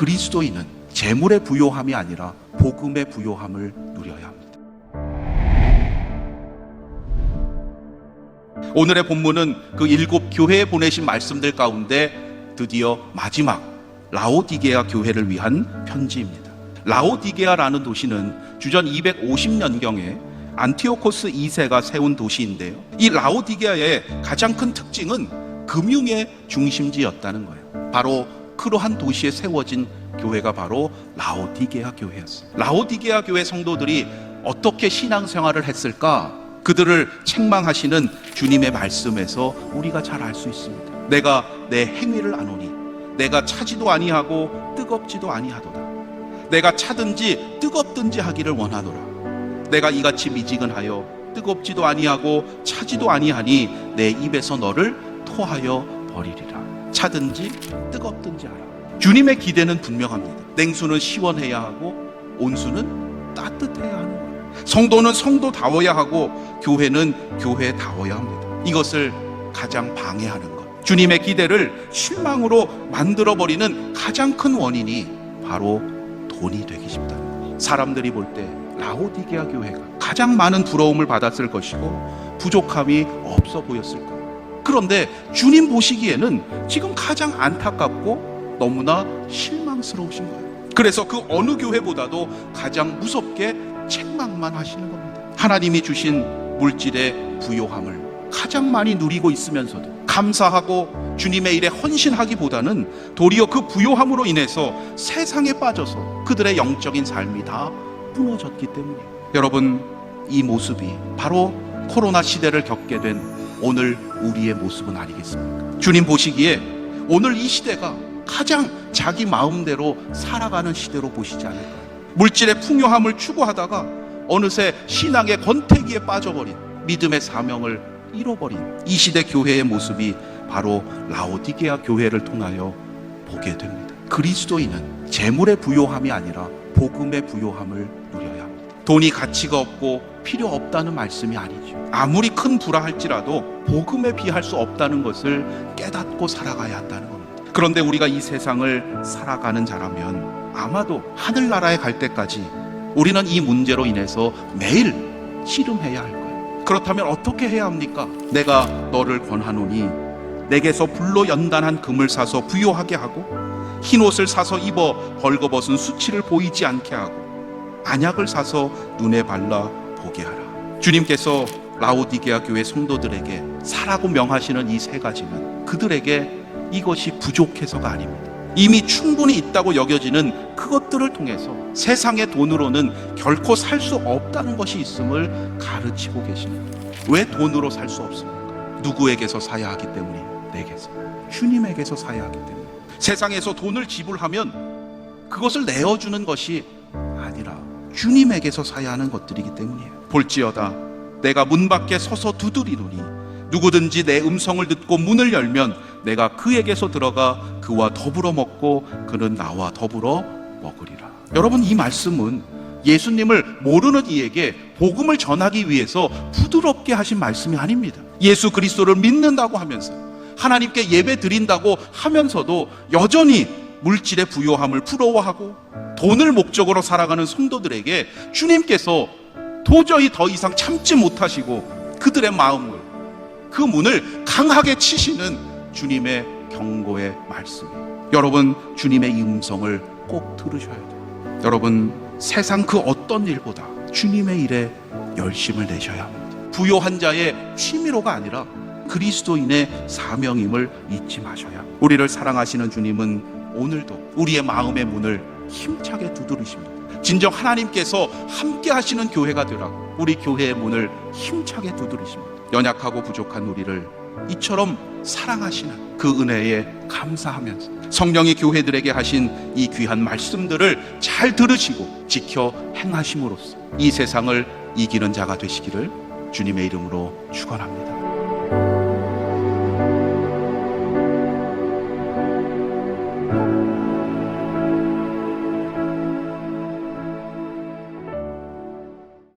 그리스도인은 재물의 부요함이 아니라 복음의 부요함을 누려야 합니다. 오늘의 본문은 그 일곱 교회에 보내신 말씀들 가운데 드디어 마지막 라오디게아 교회를 위한 편지입니다. 라오디게아라는 도시는 주전 250년경에 안티오코스 2세가 세운 도시인데요. 이 라오디게아의 가장 큰 특징은 금융의 중심지였다는 거예요. 바로 크로한 도시에 세워진 교회가 바로 라오디게아 교회였어요. 라오디게아 교회 성도들이 어떻게 신앙생활을 했을까? 그들을 책망하시는 주님의 말씀에서 우리가 잘 알 수 있습니다. 내가 내 행위를 아노니 내가 차지도 아니하고 뜨겁지도 아니하도다. 내가 차든지 뜨겁든지 하기를 원하노라. 내가 이같이 미지근하여 뜨겁지도 아니하고 차지도 아니하니 내 입에서 너를 토하여 버리리라. 차든지 뜨겁든지 하라. 주님의 기대는 분명합니다. 냉수는 시원해야 하고 온수는 따뜻해야 하는 거예요. 성도는 성도다워야 하고 교회는 교회다워야 합니다. 이것을 가장 방해하는 것. 주님의 기대를 실망으로 만들어 버리는 가장 큰 원인이 바로 돈이 되기 쉽다는 것. 사람들이 볼 때 라오디게아 교회가 가장 많은 부러움을 받았을 것이고 부족함이 없어 보였을 거예요. 그런데 주님 보시기에는 지금 가장 안타깝고 너무나 실망스러우신 거예요. 그래서 그 어느 교회보다도 가장 무섭게 책망만 하시는 겁니다. 하나님이 주신 물질의 부요함을 가장 많이 누리고 있으면서도 감사하고 주님의 일에 헌신하기보다는 도리어 그 부요함으로 인해서 세상에 빠져서 그들의 영적인 삶이 다 무너졌기 때문이에요. 여러분, 이 모습이 바로 코로나 시대를 겪게 된 오늘 우리의 모습은 아니겠습니까? 주님 보시기에 오늘 이 시대가 가장 자기 마음대로 살아가는 시대로 보시지 않을까요? 물질의 풍요함을 추구하다가 어느새 신앙의 권태기에 빠져버린 믿음의 사명을 잃어버린 이 시대 교회의 모습이 바로 라오디게아 교회를 통하여 보게 됩니다. 그리스도인은 재물의 부요함이 아니라 복음의 부요함을 누려야. 돈이 가치가 없고 필요 없다는 말씀이 아니죠. 아무리 큰 부라 할지라도 복음에 비할 수 없다는 것을 깨닫고 살아가야 한다는 겁니다. 그런데 우리가 이 세상을 살아가는 자라면 아마도 하늘나라에 갈 때까지 우리는 이 문제로 인해서 매일 씨름해야 할 거예요. 그렇다면 어떻게 해야 합니까? 내가 너를 권하노니 내게서 불로 연단한 금을 사서 부요하게 하고 흰 옷을 사서 입어 벌거벗은 수치를 보이지 않게 하고 안약을 사서 눈에 발라 보게 하라. 주님께서 라오디게아 교회 성도들에게 사라고 명하시는 이 세 가지는 그들에게 이것이 부족해서가 아닙니다. 이미 충분히 있다고 여겨지는 그것들을 통해서 세상의 돈으로는 결코 살 수 없다는 것이 있음을 가르치고 계십니다. 왜 돈으로 살 수 없습니까? 누구에게서 사야 하기 때문에 내게서 주님에게서 사야 하기 때문에 세상에서 돈을 지불하면 그것을 내어주는 것이 주님에게서 사야 하는 것들이기 때문이에요. 볼지어다 내가 문 밖에 서서 두드리노니 누구든지 내 음성을 듣고 문을 열면 내가 그에게서 들어가 그와 더불어 먹고 그는 나와 더불어 먹으리라. 여러분 이 말씀은 예수님을 모르는 이에게 복음을 전하기 위해서 부드럽게 하신 말씀이 아닙니다. 예수 그리스도를 믿는다고 하면서 하나님께 예배 드린다고 하면서도 여전히 물질의 부요함을 부러워하고 돈을 목적으로 살아가는 성도들에게 주님께서 도저히 더 이상 참지 못하시고 그들의 마음을 그 문을 강하게 치시는 주님의 경고의 말씀이에요. 여러분 주님의 이 음성을 꼭 들으셔야 돼요. 여러분 세상 그 어떤 일보다 주님의 일에 열심을 내셔야 합니다. 부요한 자의 취미로가 아니라 그리스도인의 사명임을 잊지 마셔야. 우리를 사랑하시는 주님은 오늘도 우리의 마음의 문을 힘차게 두드리십니다. 진정 하나님께서 함께 하시는 교회가 되라고 우리 교회의 문을 힘차게 두드리십니다. 연약하고 부족한 우리를 이처럼 사랑하시는 그 은혜에 감사하면서 성령이 교회들에게 하신 이 귀한 말씀들을 잘 들으시고 지켜 행하심으로써 이 세상을 이기는 자가 되시기를 주님의 이름으로 축원합니다.